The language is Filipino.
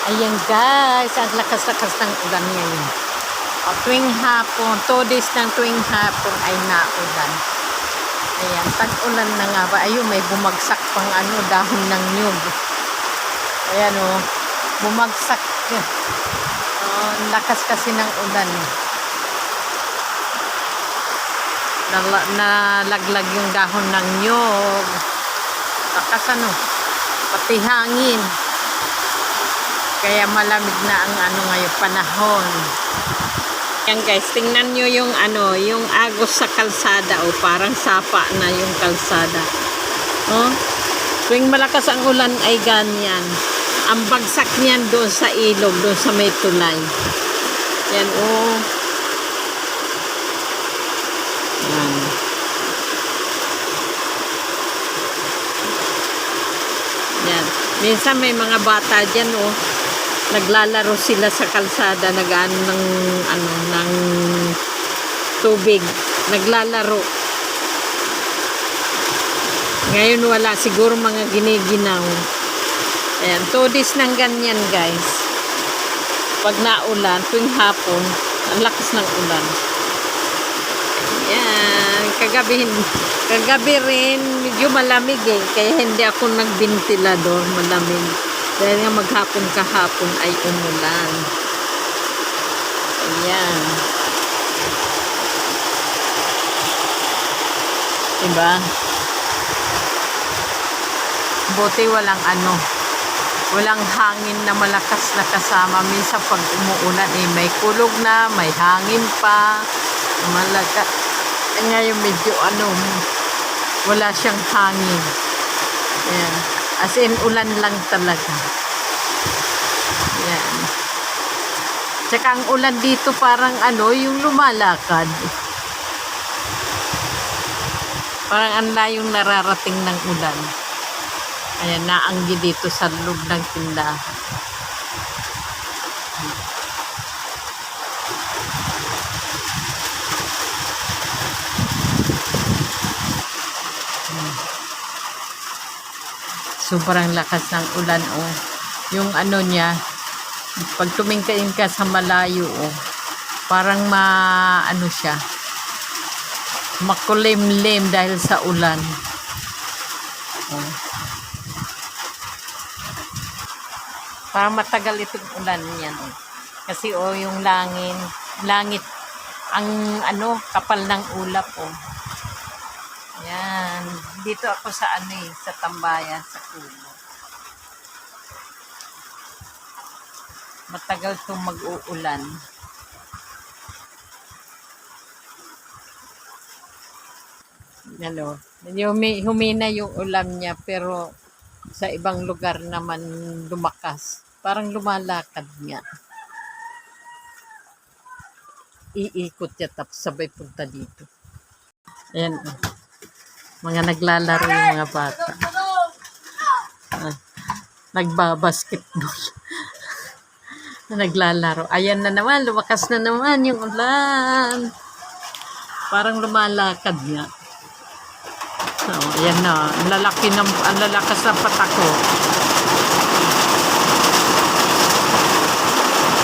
Ayan guys, ang lakas-lakas ng ulan ngayon. O, tuwing hapon, two days ng tuwing hapon ay naulan. Ayan, tag-ulan na nga ba? Ayun, may bumagsak pang ano, dahon ng nyug. Ayan o, bumagsak. Oh, lakas kasi ng ulan. Nala- Nalaglag yung dahon ng nyog. Lakas ano, pati hangin. Kaya malamig na ang ano ngayon panahon. Yan guys, tingnan nyo yung ano, yung agos sa kalsada o parang sapa na yung kalsada. Oh, tuwing malakas ang ulan ay ganyan. Ang bagsak niyan doon sa ilog, doon sa may tulay. Yan, oh. Yan. Yan. Minsan may mga bata dyan, oh. Naglalaro sila sa kalsada, nagaan ng, ano, ng tubig. Naglalaro. Ngayon wala, siguro mga giniginaw. Ayan, two days ng ganyan, guys. Pag naulan, tuwing hapon, ang lakas ng ulan. Yan, kagabi, kagabi rin, medyo malamig eh. Kaya hindi ako nagbintilador, malamig. Dahil nga maghapon kahapon ay umulan. Ayan. Diba? Buti walang ano, walang hangin na malakas na kasama. Minsan pag umuulan eh, may kulog na, may hangin pa, malaka. Eh, ngayon medyo ano, wala siyang hangin. Ayan. As in, ulan lang talaga. Ayan. Tsaka ang ulan dito parang ano, yung lumalakad. Parang ang layong nararating ng ulan. Ayan, naanggi dito sa loob ng tindahan. Sobrang lakas ng ulan, oh. Yung ano niya, pag tumingkain ka sa malayo, oh, parang ma, ano siya, makulimlim dahil sa ulan. Oh. Parang matagal itong ulan yan. Oh. Kasi oh, yung langin, langit, ang ano, kapal ng ulap, oh. Yan. Dito ako sa ano eh, sa tambayan, sa. Matagal itong mag-uulan. Ano, humi, humina yung ulam niya pero sa ibang lugar naman lumakas. Parang lumalakad nga. Iikot niya tapos sabay punta dito. Ayan. oh. Mga naglalaro yung mga bata. Nagbabasketball. naglalaro. Ayan na naman, lumakas na naman yung ulan. Parang lumalakad nga. So, ayan na. Ang lalaki ng, ang lalakas ng patako.